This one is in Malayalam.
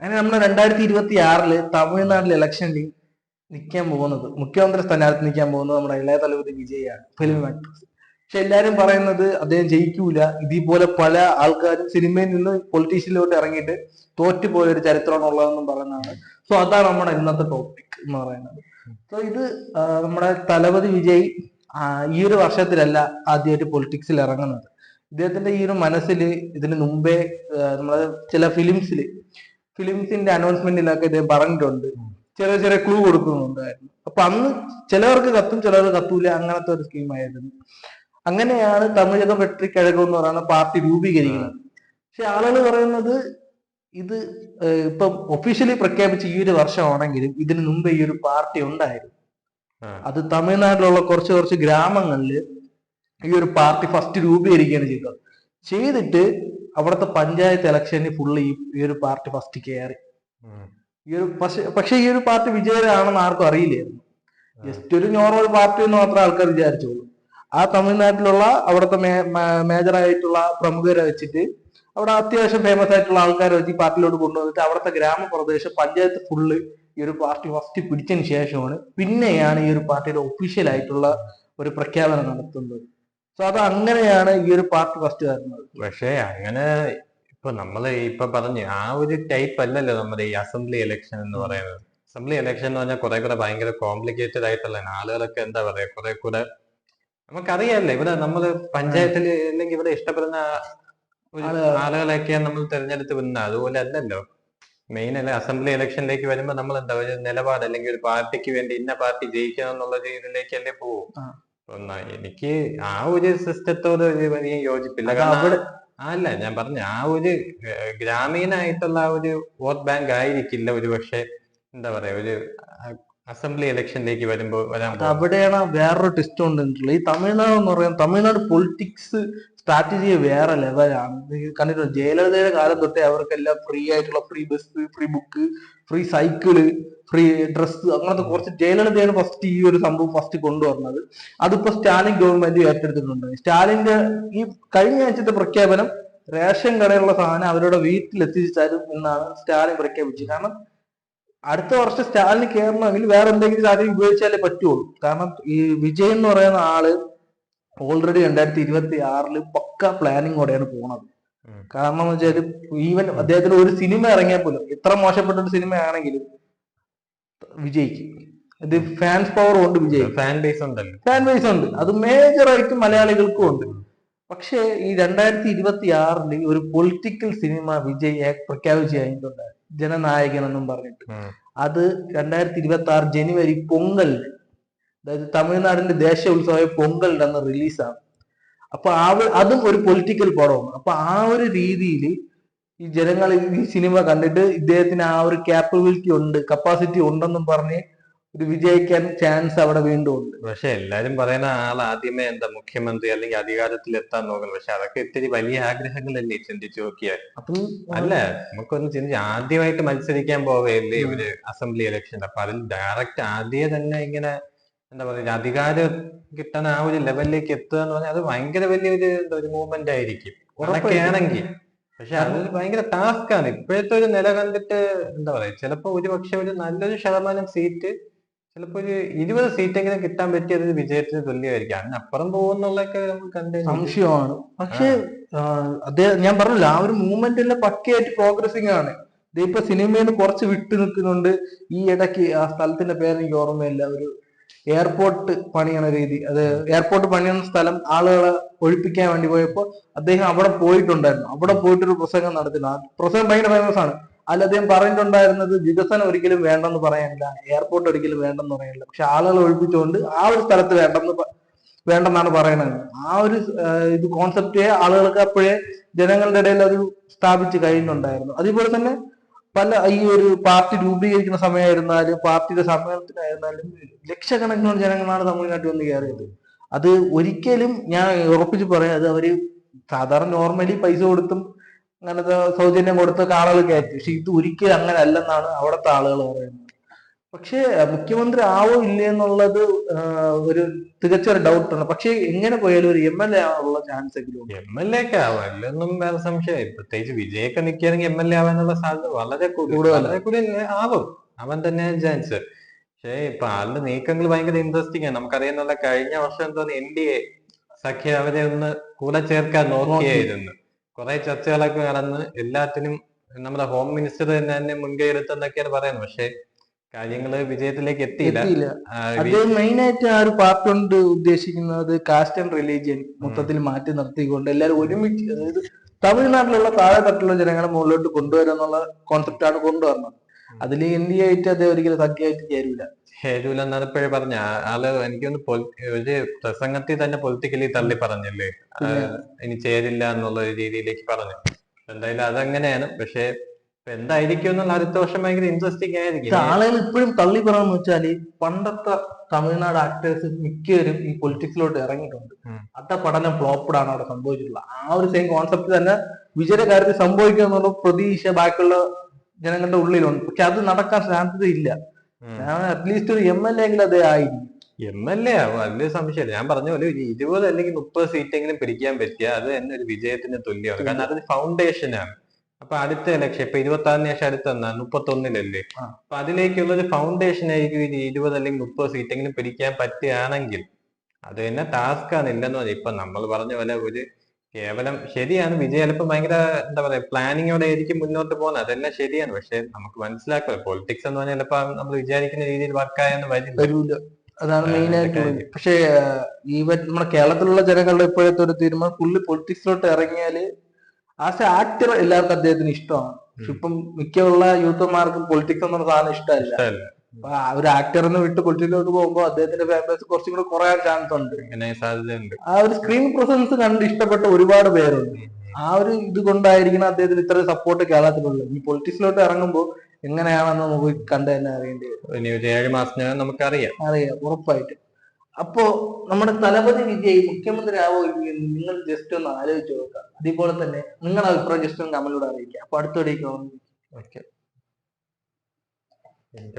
അങ്ങനെ നമ്മൾ രണ്ടായിരത്തി ഇരുപത്തി ആറിൽ തമിഴ്നാട്ടിൽ ഇലക്ഷനിൽ നിൽക്കാൻ പോകുന്നത് മുഖ്യമന്ത്രി സ്ഥാനാർത്ഥി നിൽക്കാൻ പോകുന്നത് നമ്മുടെ ഇളയ തലപതി വിജയാണ് ഫിലിം ആക്ട്രസ്. പക്ഷെ എല്ലാരും പറയുന്നത് അദ്ദേഹം ജയിക്കൂല ഇതേപോലെ പല ആൾക്കാരും സിനിമയിൽ നിന്ന് പൊളിറ്റീഷ്യനിലോട്ട് ഇറങ്ങിയിട്ട് തോറ്റുപോയ ഒരു ചരിത്രമാണ് ഉള്ളതെന്നും പറയുന്നതാണ്. സോ അതാണ് നമ്മുടെ ഇന്നത്തെ ടോപ്പിക് എന്ന് പറയുന്നത്. സോ ഇത് നമ്മുടെ തലപതി വിജയ് ഈ ഒരു വർഷത്തിലല്ല ആദ്യമായിട്ട് പൊളിറ്റിക്സിൽ ഇറങ്ങുന്നത്. ഇദ്ദേഹത്തിന്റെ ഈ ഒരു മനസ്സിൽ ഇതിന് മുമ്പേ നമ്മുടെ ചില ഫിലിംസിൽ ഫിലിംസിന്റെ അനൗൺസ്മെന്റിലൊക്കെ ഇദ്ദേഹം പറഞ്ഞിട്ടുണ്ട്. ചെറിയ ചെറിയ ക്ലൂ കൊടുക്കുന്നുണ്ടായിരുന്നു. അപ്പൊ അന്ന് ചിലവർക്ക് കത്തും ചിലവർക്ക് കത്തൂല. അങ്ങനത്തെ ഒരു സ്കീമായിരുന്നു അങ്ങനെയാണ് തമിഴകം വെട്രി കഴകം എന്ന് പറയുന്ന പാർട്ടി രൂപീകരിക്കുന്നത്. പക്ഷെ ആളുകൾ പറയുന്നത് ഇത് ഇപ്പൊ ഇപ്പം ഒഫീഷ്യലി പ്രഖ്യാപിച്ച ഈ ഒരു വർഷമാണെങ്കിലും ഇതിനു മുമ്പ് ഈ ഒരു പാർട്ടി ഉണ്ടായിരുന്നു. അത് തമിഴ്നാട്ടിലുള്ള കുറച്ച് കുറച്ച് ഗ്രാമങ്ങളിൽ ഈ ഒരു പാർട്ടി ഫസ്റ്റ് രൂപീകരിക്കുകയാണ് ചെയ്തത്. ചെയ്തിട്ട് അവിടുത്തെ പഞ്ചായത്ത് ഇലക്ഷന് ഫുള്ള് ഈ ഈ ഒരു പാർട്ടി ഫസ്റ്റ് കയറി ഈ ഒരു പക്ഷെ പക്ഷെ ഈ ഒരു പാർട്ടി വിജയകരമാണെന്ന് ആർക്കും അറിയില്ലായിരുന്നു. ജസ്റ്റ് ഒരു നോർമൽ പാർട്ടി എന്ന് മാത്രമേ ആൾക്കാർ വിചാരിച്ചുള്ളൂ. ആ തമിഴ്നാട്ടിലുള്ള അവിടുത്തെ മേജറായിട്ടുള്ള പ്രമുഖരെ വെച്ചിട്ട് അവിടെ അത്യാവശ്യം ഫേമസ് ആയിട്ടുള്ള ആൾക്കാരെ വെച്ച് ഈ പാർട്ടിയിലോട്ട് കൊണ്ടുവന്നിട്ട് അവിടുത്തെ ഗ്രാമപ്രദേശം പഞ്ചായത്ത് ഫുള്ള് ഈ ഒരു പാർട്ടി ഫസ്റ്റ് പിടിച്ചതിന് ശേഷമാണ് പിന്നെയാണ് ഈ ഒരു പാർട്ടിയുടെ ഒഫീഷ്യൽ ആയിട്ടുള്ള ഒരു പ്രഖ്യാപനം നടത്തുന്നത്. സോ അത് അങ്ങനെയാണ് ഈ ഒരു പാർട്ട് ഫസ്റ്റ് വരുന്നത്. പക്ഷേ അങ്ങനെ ഇപ്പൊ നമ്മൾ ഇപ്പൊ പറഞ്ഞു ആ ഒരു ടൈപ്പ് അല്ലല്ലോ നമ്മുടെ ഈ അസംബ്ലി ഇലക്ഷൻ എന്ന് പറയുന്നത്. അസംബ്ലി ഇലക്ഷൻ എന്ന് പറഞ്ഞാൽ കുറെ കൂടെ ഭയങ്കര കോംപ്ലിക്കേറ്റഡ് ആയിട്ടുള്ള ആളുകളൊക്കെ എന്താ പറയാ കുറെ കൂടെ നമുക്കറിയാല്ലേ ഇവിടെ നമ്മൾ പഞ്ചായത്തിൽ അല്ലെങ്കിൽ ഇവിടെ ഇഷ്ടപ്പെടുന്ന ആളുകൾ- നമ്മൾ തിരഞ്ഞെടുത്ത് വിടുന്നത് അതുപോലെ അല്ലല്ലോ മെയിൻ അല്ല അസംബ്ലി ഇലക്ഷനിലേക്ക് വരുമ്പോൾ നമ്മൾ എന്താ ഒരു നിലപാട് അല്ലെങ്കിൽ ഒരു പാർട്ടിക്ക് വേണ്ടി ഇന്ന പാർട്ടി ജയിക്കണം എന്നുള്ള രീതിയിലേക്കല്ലേ പോകും ആ. എനിക്ക് ആ ഒരു സിസ്റ്റത്തോട് ഒരു വലിയ യോജിപ്പില്ല കാരണം അല്ല ഞാൻ പറഞ്ഞ ആ ഒരു ഗ്രാമീണ ഗ്രാമീണായിട്ടുള്ള ആ ഒരു വോട്ട് ബാങ്ക് ആയിരിക്കില്ല ഒരു പക്ഷെ എന്താ പറയാ ഒരു അസംബ്ലി ഇലക്ഷനിലേക്ക് വരുമ്പോൾ വരാൻ. അവിടെയാണ് വേറൊരു ട്വിസ്റ്റ് കൊണ്ടിട്ടുള്ളത് ഈ തമിഴ്നാട് എന്ന് പറയുന്നത് തമിഴ്നാട് പൊളിറ്റിക്സ് സ്ട്രാറ്റജി വേറെ ലെവലാണ് കണ്ടിട്ടുണ്ട്? ജയലളിതയുടെ കാലം തൊട്ടേ അവർക്കെല്ലാം ഫ്രീ ആയിട്ടുള്ള free bus free book free cycle free dress അങ്ങനത്തെ കുറച്ച് ജയലളിതയാണ് ഫസ്റ്റ് ഈ ഒരു സംഭവം ഫസ്റ്റ് കൊണ്ടുവന്നത്. അതിപ്പോ സ്റ്റാലിൻ ഗവൺമെന്റ് ഏറ്റെടുത്തിട്ടുണ്ട്. സ്റ്റാലിന്റെ ഈ കഴിഞ്ഞ ആഴ്ചത്തെ പ്രഖ്യാപനം റേഷൻ കടയിലുള്ള സാധനം അവരുടെ വീട്ടിൽ എത്തിച്ചു തരും എന്നാണ് സ്റ്റാലിൻ പ്രഖ്യാപിച്ചത്. കാരണം അടുത്ത വർഷം സ്റ്റാലിന് കയറണമെങ്കിൽ വേറെ എന്തെങ്കിലും കാര്യം ഉപയോഗിച്ചാലേ പറ്റുള്ളൂ. കാരണം ഈ വിജയ് എന്ന് പറയുന്ന ആൾ ഓൾറെഡി രണ്ടായിരത്തി ഇരുപത്തി ആറിൽ പക്ക പ്ലാനിങ്ങോടെയാണ് പോണത്. കാരണം എന്ന് വെച്ചാൽ ഈവൻ അദ്ദേഹത്തിന് ഒരു സിനിമ ഇറങ്ങിയാൽ പോലും ഇത്ര മോശപ്പെട്ട ഒരു സിനിമ ആണെങ്കിലും വിജയിക്ക്. ഇത് ഫാൻസ് പവർ കൊണ്ട് വിജയ് ഫാൻ ബേസ് ഉണ്ടല്ലോ. ഫാൻ ബേസ് ഉണ്ട്. അത് മേജറായിട്ട് മലയാളികൾക്കും ഉണ്ട്. പക്ഷേ ഈ രണ്ടായിരത്തി ഇരുപത്തി ആറിൽ ഒരു പൊളിറ്റിക്കൽ സിനിമ വിജയ് പ്രഖ്യാപിച്ചു കഴിഞ്ഞിട്ടുണ്ട് ജനനായകൻ എന്നും പറഞ്ഞിട്ട് അത് രണ്ടായിരത്തി ഇരുപത്തി ആറ് ജനുവരി പൊങ്കൽ അതായത് തമിഴ്നാടിന്റെ ദേശീയ ഉത്സവമായ പൊങ്കൽ അന്ന് റിലീസാണ്. അപ്പൊ ആ അതും ഒരു പൊളിറ്റിക്കൽ പടമാണ്. അപ്പൊ ആ ഒരു രീതിയിൽ ഈ ജനങ്ങൾ ഈ സിനിമ കണ്ടിട്ട് ഇദ്ദേഹത്തിന് ആ ഒരു ക്യാപ്പബിലിറ്റി ഉണ്ട് കപ്പാസിറ്റി ഉണ്ടെന്നും പറഞ്ഞ് ഒരു വിജയിക്കാൻ ചാൻസ് അവിടെ വീണ്ടും ഉണ്ട്. പക്ഷെ എല്ലാരും പറയുന്ന ആൾ ആദ്യമേ എന്താ മുഖ്യമന്ത്രി അല്ലെങ്കിൽ അധികാരത്തിൽ എത്താൻ നോക്കണം. പക്ഷെ അതൊക്കെ ഇത്തിരി വലിയ ആഗ്രഹങ്ങളല്ലേ ചിന്തിച്ചു നോക്കിയാൽ. അപ്പം അല്ല നമുക്കൊന്ന് ചിന്തിച്ച് ആദ്യമായിട്ട് മത്സരിക്കാൻ പോവുകയല്ലേ ഇവർ അസംബ്ലി ഇലക്ഷൻ അപ്പൊ അതിൽ ഡയറക്റ്റ് ആദ്യം തന്നെ ഇങ്ങനെ എന്താ പറയുക അധികാരം കിട്ടാൻ ആ ഒരു ലെവലിലേക്ക് എത്തുക എന്ന് പറഞ്ഞാൽ അത് ഭയങ്കര വലിയൊരു എന്താ ഒരു മൂവ്മെന്റ് ആയിരിക്കും. അതൊക്കെ ആണെങ്കിൽ പക്ഷെ അത് ഭയങ്കര ടാസ്ക് ആണ്. ഇപ്പോഴത്തെ ഒരു നില കണ്ടിട്ട് എന്താ പറയാ ചിലപ്പോ ഒരു പക്ഷെ ഒരു നല്ലൊരു ശതമാനം സീറ്റ് ചിലപ്പോ ഒരു ഇരുപത് സീറ്റെങ്കിലും കിട്ടാൻ പറ്റിയത് വിജയത്തിന് തുല്യമായിരിക്കും. അതിനപ്പുറം പോകുന്നുള്ളൊക്കെ നമുക്ക് സംശയമാണ്. പക്ഷേ അദ്ദേഹം ഞാൻ പറഞ്ഞില്ല ആ ഒരു മൂവ്മെന്റ് പക്കയായിട്ട് പ്രോഗ്രസിംഗ് ആണ്. ഇതിപ്പോ സിനിമയിൽ നിന്ന് കുറച്ച് വിട്ടു നിൽക്കുന്നുണ്ട്. ഈ ഇടയ്ക്ക് ആ സ്ഥലത്തിന്റെ പേര് എനിക്ക് ഓർമ്മയില്ല. ഒരു എയർപോർട്ട് പണിയണ രീതി. അത് എയർപോർട്ട് പണിയുന്ന സ്ഥലം ആളുകളെ ഒഴിപ്പിക്കാൻ വേണ്ടി പോയപ്പോ അദ്ദേഹം അവിടെ പോയിട്ടുണ്ടായിരുന്നു. അവിടെ പോയിട്ടൊരു പ്രസംഗം നടത്തില്ല ആ പ്രസംഗം ഭയങ്കര ഫേമസ് ആണ്. അതിൽ അദ്ദേഹം പറഞ്ഞിട്ടുണ്ടായിരുന്നത് വികസനം ഒരിക്കലും വേണ്ടെന്ന് പറയാനില്ല എയർപോർട്ട് ഒരിക്കലും വേണ്ടെന്ന് പറയാനില്ല. പക്ഷെ ആളുകളെ ഒഴിപ്പിച്ചുകൊണ്ട് ആ ഒരു സ്ഥലത്ത് വേണ്ടെന്ന് വേണ്ടെന്നാണ് പറയുന്നത് ആ ഒരു ഇത് കോൺസെപ്റ്റ് ആളുകൾക്ക് അപ്പോഴേ ജനങ്ങളുടെ ഇടയിൽ അത് സ്ഥാപിച്ച് കഴിയുന്നുണ്ടായിരുന്നു അതേപോലെ തന്നെ പല ഈ ഒരു പാർട്ടി രൂപീകരിക്കുന്ന സമയമായിരുന്നാലും പാർട്ടിയുടെ സമ്മേളനത്തിനായിരുന്നാലും ലക്ഷക്കണക്കിന് ജനങ്ങളാണ് തമിഴ്നാട്ടിൽ വന്ന് കയറിയത്. അത് ഒരിക്കലും ഞാൻ ഉറപ്പിച്ച് പറയാം അത് അവർ സാധാരണ നോർമലി പൈസ കൊടുത്തും അങ്ങനത്തെ സൗജന്യം കൊടുത്ത് ആളുകൾ കയറ്റി. പക്ഷെ ഇത് ഒരിക്കലും അങ്ങനെ അല്ലെന്നാണ് അവിടുത്തെ ആളുകൾ പറയുന്നത്. പക്ഷേ മുഖ്യമന്ത്രി ആവോ ഇല്ലേ എന്നുള്ളത് ഒരു തികച്ചൊരു ഡൗട്ട് ഡൗട്ടാണ്. പക്ഷേ എങ്ങനെ പോയാലും ഒരു എം എൽ എ ആവാനുള്ള ചാൻസ് എങ്കിലും. എം എൽ എ ഒക്കെ ആവാം. അല്ലെന്നും വേറെ സംശയമായി. പ്രത്യേകിച്ച് വിജയൊക്കെ നിൽക്കുകയാണെങ്കിൽ എം എൽ എ ആവാനുള്ള സാധ്യത വളരെ കൂടുതൽ. വളരെ കൂടുതൽ ആവും. അവൻ തന്നെ ചാൻസ് പക്ഷേ ഇപ്പൊ ആളുടെ നീക്കങ്ങൾ ഭയങ്കര ഇൻട്രസ്റ്റിംഗ് ആണ്. നമുക്കറിയാന്നുള്ള കഴിഞ്ഞ വർഷം എന്തോ എൻ ഡി എ സഖ്യ അവരെ ഒന്ന് കൂടെ ചേർക്കാൻ നോക്കിയായിരുന്നു. കുറെ ചർച്ചകളൊക്കെ നടന്ന് എല്ലാത്തിനും നമ്മുടെ ഹോം മിനിസ്റ്റർ തന്നെ തന്നെ മുൻകൈ എടുത്തെന്നൊക്കെയാണ് പറയുന്നത്. പക്ഷെ കാര്യങ്ങൾ വിജയത്തിലേക്ക് എത്തിയില്ല. അദ്ദേഹം മെയിൻ ആയിട്ട് ആ ഒരു പാർട്ടി കൊണ്ട് ഉദ്ദേശിക്കുന്നത് കാസ്റ്റ് ആൻഡ് റിലീജിയൻ മൊത്തത്തിൽ മാറ്റി നിർത്തിക്കൊണ്ട് എല്ലാവരും ഒരുമിച്ച് അതായത് തമിഴ്നാട്ടിലുള്ള താഴെത്തട്ടിലുള്ള ജനങ്ങളെ മുകളിലോട്ട് കൊണ്ടുവരാന്നുള്ള കോൺസെപ്റ്റാണ് കൊണ്ടുവരുന്നത് അതിൽ എൻ ഡി ആയിട്ട് അദ്ദേഹം ഒരിക്കലും സഖ്യമായിട്ട് ചേരൂല. ഹേരൂൽ എന്നാണ് ഇപ്പോഴേ പറഞ്ഞ. ആൾ എനിക്കൊന്ന് ഒരു പ്രസംഗത്തിൽ തന്നെ പൊളിറ്റിക്കലി തള്ളി പറഞ്ഞല്ലേ? ഇനി ചേരില്ല എന്നുള്ള ഒരു രീതിയിലേക്ക് പറഞ്ഞു. എന്തായാലും അതങ്ങനെയാണ്. പക്ഷെ എന്തായിരിക്കും എന്നുള്ള അടുത്ത വർഷം ഭയങ്കര ഇൻട്രസ്റ്റിംഗ് ആയിരിക്കും. ആളുകൾ ഇപ്പോഴും തള്ളി പറയാന്ന് വെച്ചാൽ പണ്ടത്തെ തമിഴ്നാട് ആക്ടേഴ്സ് മിക്കവരും ഈ പൊളിറ്റിക്സിലോട്ട് ഇറങ്ങിയിട്ടുണ്ട്. അത്ത പഠനം ഫ്ലോപ്ഡ് ആണ് അവിടെ സംഭവിച്ചിട്ടുള്ളത്. ആ ഒരു സെയിം കോൺസെപ്റ്റ് തന്നെ വിജയുടെ കാര്യത്തിൽ സംഭവിക്കുക എന്നുള്ള പ്രതീക്ഷ ബാക്കിയുള്ള ജനങ്ങളുടെ ഉള്ളിലുണ്ട്. പക്ഷെ അത് നടക്കാൻ സാധ്യതയില്ല. അറ്റ്ലീസ്റ്റ് ഒരു എം എൽ എ എങ്കിലും അതേ ആയിരിക്കും. എം എൽ എ ആവും അതിൽ സംശയമില്ല. ഞാൻ പറഞ്ഞ പോലെ ഒരു ഇരുപത് അല്ലെങ്കിൽ മുപ്പത് സീറ്റെങ്കിലും പിടിക്കാൻ പറ്റിയ അത് തന്നെ ഒരു വിജയത്തിന് തുല്യമാണ്. കാരണം അതൊരു ഫൗണ്ടേഷനാണ് അപ്പൊ അടുത്ത ഇലക്ഷൻ ഇപ്പൊ ഇരുപത്തി ആറിന് ശേഷം അടുത്ത മുപ്പത്തി ഒന്നിലല്ലേ അപ്പൊ അതിലേക്കുള്ള ഒരു ഫൗണ്ടേഷൻ ആയിരിക്കും ഇനി ഇരുപത് അല്ലെങ്കിൽ മുപ്പത് സീറ്റെങ്കിലും പിടിക്കാൻ പറ്റുകയാണെങ്കിൽ. അത് തന്നെ ടാസ്ക് ആണ് ഇല്ലെന്ന് പറഞ്ഞു ഇപ്പൊ നമ്മൾ പറഞ്ഞ പോലെ ഒരു കേവലം ശരിയാണ്. വിജയ് അല്പം ഭയങ്കര എന്താ പറയാ പ്ലാനിങ്ങോടെ ആയിരിക്കും മുന്നോട്ട് പോകുന്നത്. അതെല്ലാം ശരിയാണ്. പക്ഷെ നമുക്ക് മനസ്സിലാക്കാം പൊളിറ്റിക്സ് എന്ന് പറഞ്ഞാൽ ചിലപ്പോൾ നമ്മൾ വിചാരിക്കുന്ന രീതിയിൽ വർക്കായെന്ന് വരില്ല. അതാണ് മെയിൻ ആയിട്ട് പക്ഷേ ഈവൻ നമ്മുടെ കേരളത്തിലുള്ള ജനങ്ങളുടെ ഇപ്പോഴത്തെ ഒരു തീരുമാനം ഫുള്ള് പൊളിറ്റിക്സിലോട്ട് ഇറങ്ങിയാൽ ആസ് എ ആക്ടർ എല്ലാവർക്കും അദ്ദേഹത്തിന് ഇഷ്ടമാണ്. പക്ഷെ ഇപ്പം മിക്കുള്ള യൂത്തർമാർക്കും പൊളിറ്റിക്സ് എന്ന സാധനം ഇഷ്ടമല്ല. അപ്പൊ ആ ഒരു ആക്ടർ എന്ന് വിട്ട് കൊച്ചിയിലോട്ട് പോകുമ്പോൾ അദ്ദേഹത്തിന്റെ ഫാമിലീസ് കുറച്ചും കൂടെ കുറയാൻ ചാൻസ് ഉണ്ട്. സാധ്യതയുണ്ട്. ആ ഒരു സ്ക്രീൻ പ്രസൻസ് കണ്ട് ഇഷ്ടപ്പെട്ട ഒരുപാട് പേരുണ്ട്. ആ ഒരു ഇത് കൊണ്ടായിരിക്കണം അദ്ദേഹത്തിന് ഇത്ര സപ്പോർട്ട് കേരളത്തിലുള്ളത്. ഈ പൊളിറ്റിക്സിലോട്ട് ഇറങ്ങുമ്പോൾ എങ്ങനെയാണെന്ന് നമുക്ക് കണ്ടു തന്നെ അറിയേണ്ടി വരും. ഇനി ഒരു ഏഴ് മാസത്തിനകം നമുക്കറിയാം. അറിയാം ഉറപ്പായിട്ട്. അപ്പോ നമ്മുടെ തലപതി വിജയ് മുഖ്യമന്ത്രി ആവോ എന്ന് നിങ്ങൾ ജസ്റ്റ് ഒന്ന് ആലോചിച്ച് നോക്കാം അതേപോലെ തന്നെ നിങ്ങളുടെ അഭിപ്രായം ജസ്റ്റ് ഒന്ന് നമ്മളോട് അറിയിക്കാം. അപ്പൊ അടുത്തോടേക്ക് ഓക്കെ.